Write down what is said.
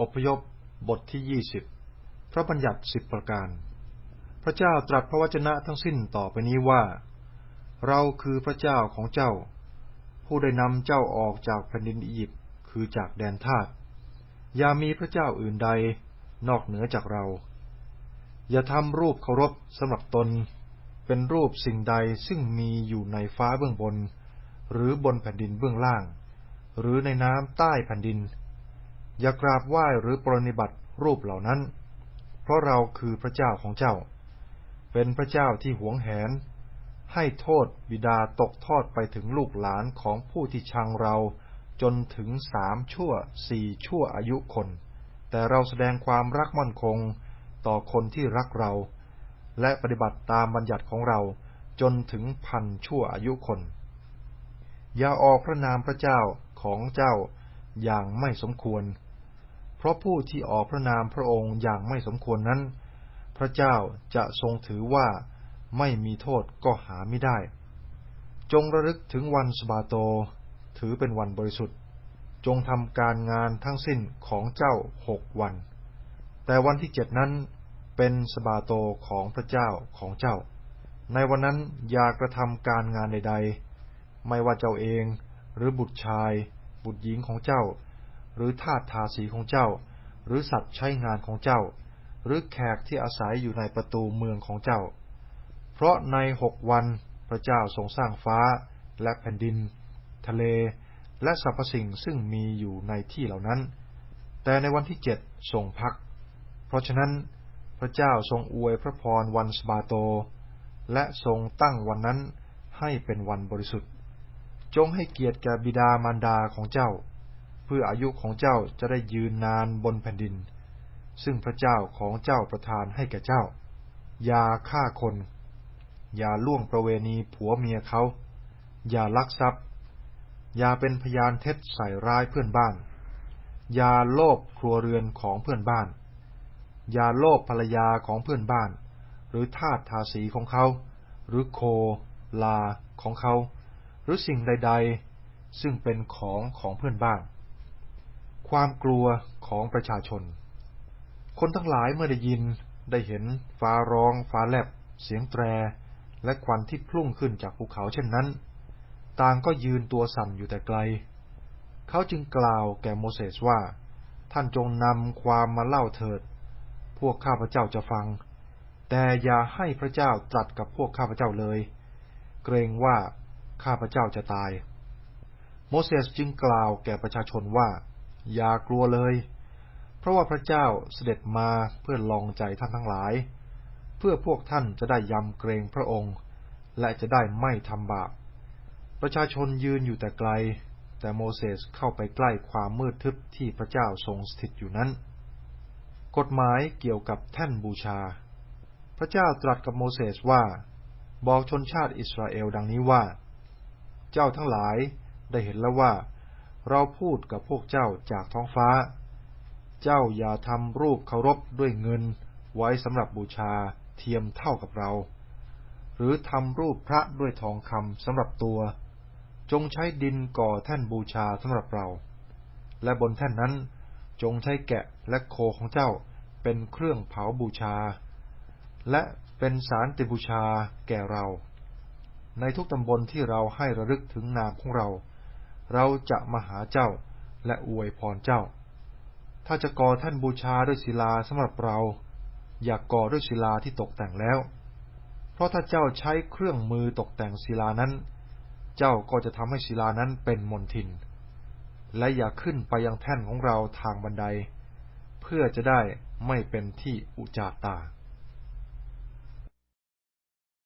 อพยพบทที่ยี่สิบพระบัญญัติสิบประการ พระเจ้าตรัสพระวจนะทั้งสิ้นต่อไปนี้ว่า เราคือพระเจ้าของเจ้า ผู้ได้นำเจ้าออกจากแผ่นดินอียิปต์คือจากแดนทาสอย่ามีพระเจ้าอื่นใดนอกเหนือจากเรา อย่าทำรูปเคารพสำหรับตน เป็นรูปสิ่งใดซึ่งมีอยู่ในฟ้าเบื้องบน หรือบนแผ่นดินเบื้องล่าง หรือในน้ำใต้แผ่นดิน อย่ากราบไหว้หรือปรนิบัติรูปเหล่านั้น เพราะเราคือพระเจ้าของเจ้า เป็นพระเจ้าที่หวงแหน ให้โทษบิดาตกทอดไปถึงลูกหลานของผู้ที่ชังเราจนถึงสามชั่วสี่ชั่วอายุคน แต่เราแสดงความรักมั่นคงต่อคนที่รักเรา และปฏิบัติตามบัญญัติของเราจนถึงพันชั่วอายุคน อย่าออกพระนามพระเจ้าของเจ้าอย่างไม่สมควร ราะผู้ที่ออกพระนามพระองค์อย่างไม่สมควรนั้น พระเจ้าจะทรงถือว่าไม่มีโทษก็หาไม่ได้ จงระลึกถึงวันสบาโต ถือเป็นวันบริสุทธิ์ จงทำการงานทั้งสิ้นของเจ้าหกวัน แต่วันที่เจ็ดนั้นเป็นสบาโตของพระเจ้าของเจ้า ในวันนั้นอย่ากระทำการงานใดๆ ไม่ว่าเจ้าเองหรือบุตรชาย บุตรหญิงของเจ้า หรือทาสทาสีของเจ้า หรือสัตว์ใช้งานของเจ้า หรือแขกที่อาศัยอยู่ในประตูเมืองของเจ้า เพราะในหกวันพระเจ้าทรงสร้างฟ้าและแผ่นดิน ทะเล และสรรพสิ่งซึ่งมีอยู่ในที่เหล่านั้น แต่ในวันที่เจ็ดทรงพัก เพราะฉะนั้นพระเจ้าทรงอวยพระพรวันสบาโต และทรงตั้งวันนั้นให้เป็นวันบริสุทธิ์ จงให้เกียรติแก่บิดามารดาของเจ้า เพื่ออายุของเจ้าจะได้ยืนนานบนแผ่นดิน ซึ่งพระเจ้าของเจ้าประทานให้แก่เจ้า อย่าฆ่าคน อย่าล่วงประเวณีผัวเมียเขา อย่าลักทรัพย์ อย่าเป็นพยานเท็จใส่ร้ายเพื่อนบ้าน อย่าโลภครัวเรือนของเพื่อนบ้าน อย่าโลภภรรยาของเพื่อนบ้าน หรือทาสทาสีของเขา หรือโค ลาของเขา หรือสิ่งใด ๆ ซึ่งเป็นของของเพื่อนบ้าน ความกลัวของประชาชน คนทั้งหลายเมื่อได้ยินได้เห็นฟ้าร้อง ฟ้าแลบ เสียงแตร และควันที่พุ่งขึ้นจากภูเขาเช่นนั้น ต่างก็ยืนตัวสั่นอยู่แต่ไกล เขาจึงกล่าวแก่โมเสสว่า ท่านจงนำความมาเล่าเถิด พวกข้าพเจ้าจะฟัง แต่อย่าให้พระเจ้าตรัสกับพวกข้าพเจ้าเลย เกรงว่าข้าพเจ้าจะตาย โมเสสจึงกล่าวแก่ประชาชนว่า อย่ากลัวเลย เพราะว่าพระเจ้าเสด็จมาเพื่อลองใจท่านทั้งหลาย เพื่อพวกท่านจะได้ยำเกรงพระองค์ และจะได้ไม่ทำบาป ประชาชนยืนอยู่แต่ไกล แต่โมเสสเข้าไปใกล้ความมืดทึบที่พระเจ้าทรงสถิตอยู่นั้น กฎหมายเกี่ยวกับแท่นบูชา พระเจ้าตรัสกับโมเสสว่า บอกชนชาติอิสราเอลดังนี้ว่า เจ้าทั้งหลายได้เห็นแล้วว่า เราพูดกับพวกเจ้าจากท้องฟ้า เจ้าอย่าทำรูปเคารพด้วยเงิน ไว้สำหรับบูชาเทียมเท่ากับเรา หรือทำรูปพระด้วยทองคำสำหรับตัว จงใช้ดินก่อแท่นบูชาสำหรับเรา และบนแท่นนั้นจงใช้แกะและโคของเจ้าเป็นเครื่องเผาบูชา และเป็นสารติบูชาแก่เรา ในทุกตำบลที่เราให้ระลึกถึงนามของเรา เราจะมาหาเจ้าและอวยพรเจ้า ถ้าจะก่อท่านบูชาด้วยศิลาสำหรับเรา อย่ากก่อด้วยศิลาที่ตกแต่งแล้ว เพราะถ้าเจ้าใช้เครื่องมือตกแต่งศิลานั้น เจ้าก็จะทำให้ศิลานั้นเป็นมนทิน และอย่าขึ้นไปยังแท่นของเราทางบันได เพื่อจะได้ไม่เป็นที่อุจาตา